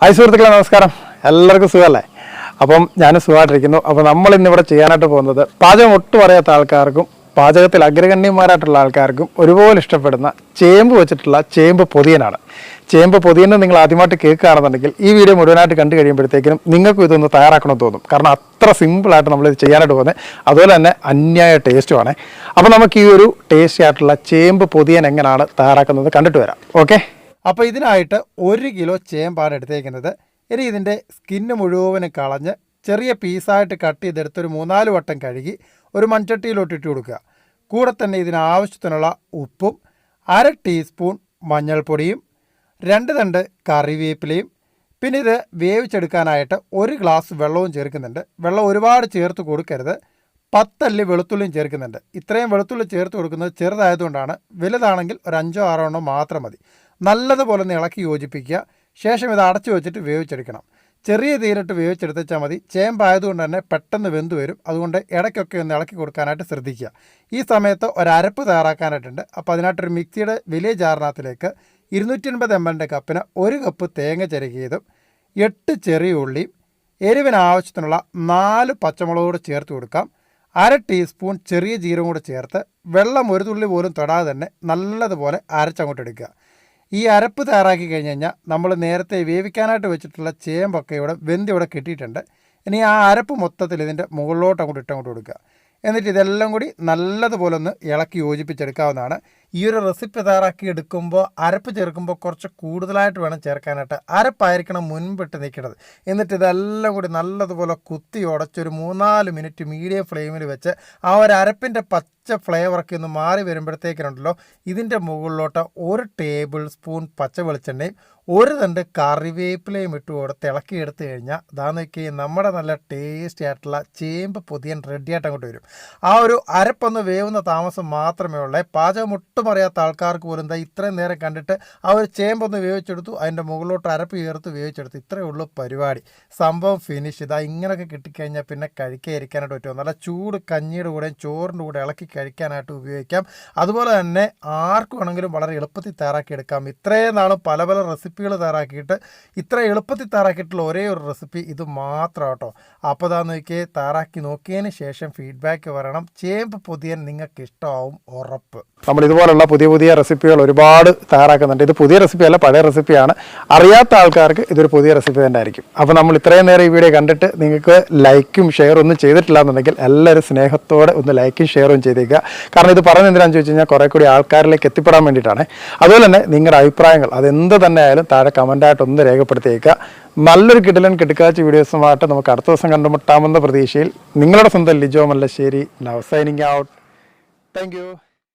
Hi സുഹൃത്തുക്കളെ നമസ്കാരം. എല്ലാവർക്കും സുഖമല്ലേ? അപ്പം ഞാൻ സുഖമായിട്ടിരിക്കുന്നു. അപ്പോൾ നമ്മൾ ഇന്നിവിടെ ചെയ്യാനായിട്ട് പോകുന്നത് പാചകം ഒട്ടും അറിയാത്ത ആൾക്കാർക്കും പാചകത്തിൽ അഗ്രഗണ്യന്മാരായിട്ടുള്ള ആൾക്കാർക്കും ഒരുപോലെ ഇഷ്ടപ്പെടുന്ന ചേമ്പ് വെച്ചിട്ടുള്ള ചേമ്പ് പൊതിയനാണ്. ചേമ്പ് പൊതിയെന്ന് നിങ്ങൾ ആദ്യമായിട്ട് കേൾക്കുകയാണെന്നുണ്ടെങ്കിൽ ഈ വീഡിയോ മുഴുവനായിട്ട് കണ്ടു കഴിയുമ്പോഴത്തേക്കും നിങ്ങൾക്കും ഇതൊന്ന് തയ്യാറാക്കണമെന്ന് തോന്നും. കാരണം അത്ര സിമ്പിളായിട്ട് നമ്മൾ ഇത് ചെയ്യാനായിട്ട് പോകുന്നത്. അതുപോലെ തന്നെ അന്യായ ടേസ്റ്റുമാണ്. അപ്പോൾ നമുക്ക് ഈ ഒരു ടേസ്റ്റി ആയിട്ടുള്ള ചേമ്പ് പൊതിയൻ എങ്ങനെയാണ് തയ്യാറാക്കുന്നത് കണ്ടിട്ട് വരാം. ഓക്കെ? അപ്പോൾ ഇതിനായിട്ട് ഒരു കിലോ ചേമ്പാണ് എടുത്തേക്കുന്നത്. ഇനി ഇതിന്റെ സ്കിന്ന് മുഴുവനും കളഞ്ഞ് ചെറിയ പീസായിട്ട് കട്ട് ചെയ്തെടുത്ത് ഒരു മൂന്നാൽ വട്ടം കഴുകി ഒരു മൺചട്ടിയിലോട്ട് ഇട്ട് കൊടുക്കുക. കൂടെ തന്നെ ഇതിന് ആവശ്യത്തിനുള്ള ഉപ്പും അര ടീസ്പൂൺ മഞ്ഞൾപ്പൊടിയും രണ്ട് തണ്ട് കറിവേപ്പിലയും പിന്നെ ഇത് വേവിച്ചെടുക്കാനായിട്ട് ഒരു ഗ്ലാസ് വെള്ളവും ചേർക്കുന്നുണ്ട്. വെള്ളം ഒരുപാട് ചേർത്ത് കൊടുക്കരുത്. പത്തല്ലി വെളുത്തുള്ളിയും ചേർക്കുന്നുണ്ട്. ഇത്രയും വെളുത്തുള്ളി ചേർത്ത് കൊടുക്കുന്നത് ചെറുതായതുകൊണ്ടാണ്. വലുതാണെങ്കിൽ ഒരു അഞ്ചോ ആറോ എണ്ണോ മാത്രം മതി. നല്ലതുപോലെ ഒന്ന് ഇളക്കി യോജിപ്പിക്കുക. ശേഷം ഇത് അടച്ചു വെച്ചിട്ട് വേവിച്ചെടുക്കണം. ചെറിയ തീരിട്ട് വേവിച്ചെടുത്താൽ മതി. ചേമ്പായതുകൊണ്ട് തന്നെ പെട്ടെന്ന് വെന്ത് വരും. അതുകൊണ്ട് ഇടയ്ക്കൊക്കെ ഒന്ന് ഇളക്കി കൊടുക്കാനായിട്ട് ശ്രദ്ധിക്കുക. ഈ സമയത്ത് ഒരരപ്പ് തയ്യാറാക്കാനായിട്ടുണ്ട്. അപ്പോൾ അതിനായിട്ടൊരു മിക്സിയുടെ വലിയ ജാറിനകത്തിലേക്ക് ഇരുന്നൂറ്റി അൻപത് എം എല്ലിന്റെ കപ്പിന് ഒരു കപ്പ് തേങ്ങ ചിരകിയതും എട്ട് ചെറിയ ഉള്ളിയും എരിവിന് ആവശ്യത്തിനുള്ള നാല് പച്ചമുളക് കൂടെ ചേർത്ത് കൊടുക്കാം. അര ടീസ്പൂൺ ചെറിയ ജീരകം കൂടെ ചേർത്ത് വെള്ളം ഒരു തുള്ളി പോലും തൊടാതെ തന്നെ നല്ലതുപോലെ അരച്ചങ്ങോട്ട് എടുക്കുക. ഈ അരപ്പ് തയ്യാറാക്കി കഴിഞ്ഞ് കഴിഞ്ഞാൽ നമ്മൾ നേരത്തെ വേവിക്കാനായിട്ട് വെച്ചിട്ടുള്ള ചേമ്പൊക്കെ ഇവിടെ വെന്ത് ഇവിടെ കിട്ടിയിട്ടുണ്ട്. ഇനി ആ അരപ്പ് മൊത്തത്തിൽ ഇതിന്റെ മുകളിലോട്ട് അങ്ങോട്ട് ഇട്ടങ്ങോട്ട് കൊടുക്കുക. എന്നിട്ട് ഇതെല്ലാം കൂടി നല്ലതുപോലെ ഒന്ന് ഇളക്കി യോജിപ്പിച്ചെടുക്കാവുന്നതാണ്. ഈ ഒരു റെസിപ്പി തയ്യാറാക്കി എടുക്കുമ്പോൾ അരപ്പ് ചേർക്കുമ്പോൾ കുറച്ച് കൂടുതലായിട്ട് വേണം ചേർക്കാനായിട്ട്. അരപ്പായിരിക്കണം മുൻപിട്ട് നിൽക്കുന്നത്. എന്നിട്ട് ഇതെല്ലാം കൂടി നല്ലതുപോലെ കുത്തി ഉടച്ചൊരു മൂന്നാൽ മിനിറ്റ് മീഡിയം ഫ്ലെയിമിൽ വെച്ച് ആ ഒരു അരപ്പിന്റെ പച്ച ഫ്ലേവറൊക്കെ ഒന്ന് മാറി വരുമ്പോഴത്തേക്കിനുണ്ടല്ലോ ഇതിന്റെ മുകളിലോട്ട് ഒരു ടേബിൾ സ്പൂൺ പച്ച വെളിച്ചെണ്ണയും ഒരു തണ്ട് കറിവേപ്പിലയും ഇട്ട് കൊടുത്ത് ഇളക്കി എടുത്തു കഴിഞ്ഞാൽ ഇതാ നോക്കി നമ്മുടെ നല്ല ടേസ്റ്റി ആയിട്ടുള്ള ചേമ്പ് പൊതിയൻ റെഡിയായിട്ട് അങ്ങോട്ട് വരും. ആ ഒരു അരപ്പൊന്ന് വേവുന്ന താമസം മാത്രമേ ഉള്ളൂ. പാചകം ഒട്ടും അറിയാത്ത ആൾക്കാർക്ക് പോലും എന്താ ഇത്രയും നേരം കണ്ടിട്ട് ആ ഒരു ചേമ്പൊന്ന് വേവിച്ചെടുത്തു അതിന്റെ മുകളിലോട്ട് അരപ്പ് ചേർത്ത് വേവിച്ചെടുത്തു. ഇത്രയേ ഉള്ളൂ പരിപാടി. സംഭവം ഫിനിഷ് ഇതാ ഇങ്ങനെയൊക്കെ കിട്ടിക്കഴിഞ്ഞാൽ പിന്നെ കഴിക്കാൻ ഇരിക്കാനായിട്ട് പറ്റും നല്ല ചൂട് കഞ്ഞിയുടെ കൂടെയും ചോറിന്റെ കൂടെ ഇളക്കി കഴിക്കാനായിട്ട് ഉപയോഗിക്കാം. അതുപോലെ തന്നെ ആർക്ക് വേണമെങ്കിലും വളരെ എളുപ്പത്തിൽ തയ്യാറാക്കി എടുക്കാം ഇത്രയും നാളും പല പല റെസിപ്പികൾ തയ്യാറാക്കിയിട്ട് ഇത്ര എളുപ്പത്തിൽ തയ്യാറാക്കിയിട്ടുള്ള ഒരേ ഒരു റെസിപ്പി ഇത് മാത്രം കേട്ടോ. അപ്പോൾ ഇതാ നോക്കിയേ തയ്യാറാക്കി നോക്കിയതിന് ശേഷം ഫീഡ്ബാക്ക് വരണം. ചേമ്പ് പൊതിയാൻ നിങ്ങൾക്ക് ഇഷ്ടമാവും ഉറപ്പ്. നമ്മൾ ഇതുപോലുള്ള പുതിയ പുതിയ റെസിപ്പികൾ ഒരുപാട് തയ്യാറാക്കുന്നുണ്ട്. ഇത് പുതിയ റെസിപ്പി അല്ല പഴയ റെസിപ്പിയാണ് അറിയാത്ത ആൾക്കാർക്ക് ഇതൊരു പുതിയ റെസിപ്പി തന്നെ ആയിരിക്കും. അപ്പോൾ നമ്മൾ ഇത്രയും നേരം ഈ വീഡിയോ കണ്ടിട്ട് നിങ്ങൾക്ക് ലൈക്കും ഷെയറും ഒന്നും ചെയ്തിട്ടില്ല എന്നുണ്ടെങ്കിൽ എല്ലാവരും സ്നേഹത്തോടെ ഒന്ന് ലൈക്കും ഷെയറും ചെയ്തേക്കുക. കാരണം ഇത് പറയുന്നത് എന്തിനാണെന്ന് ചോദിച്ചു കഴിഞ്ഞാൽ കുറേ കൂടി ആൾക്കാരിലേക്ക് എത്തിപ്പെടാൻ വേണ്ടിയിട്ടാണ്. അതുപോലെ തന്നെ നിങ്ങളുടെ അഭിപ്രായങ്ങൾ അതെന്ത് തന്നെ ആയാലും താഴെ കമന്റായിട്ട് ഒന്ന് രേഖപ്പെടുത്തിയേക്കുക. നല്ലൊരു കിടലൻ കിടക്കാച്ച വീഡിയോസുമായിട്ട് നമുക്ക് അടുത്ത ദിവസം കണ്ടുമുട്ടാമെന്ന പ്രതീക്ഷയിൽ നിങ്ങളുടെ സ്വന്തം Lijo Mallassery. Love signing out thank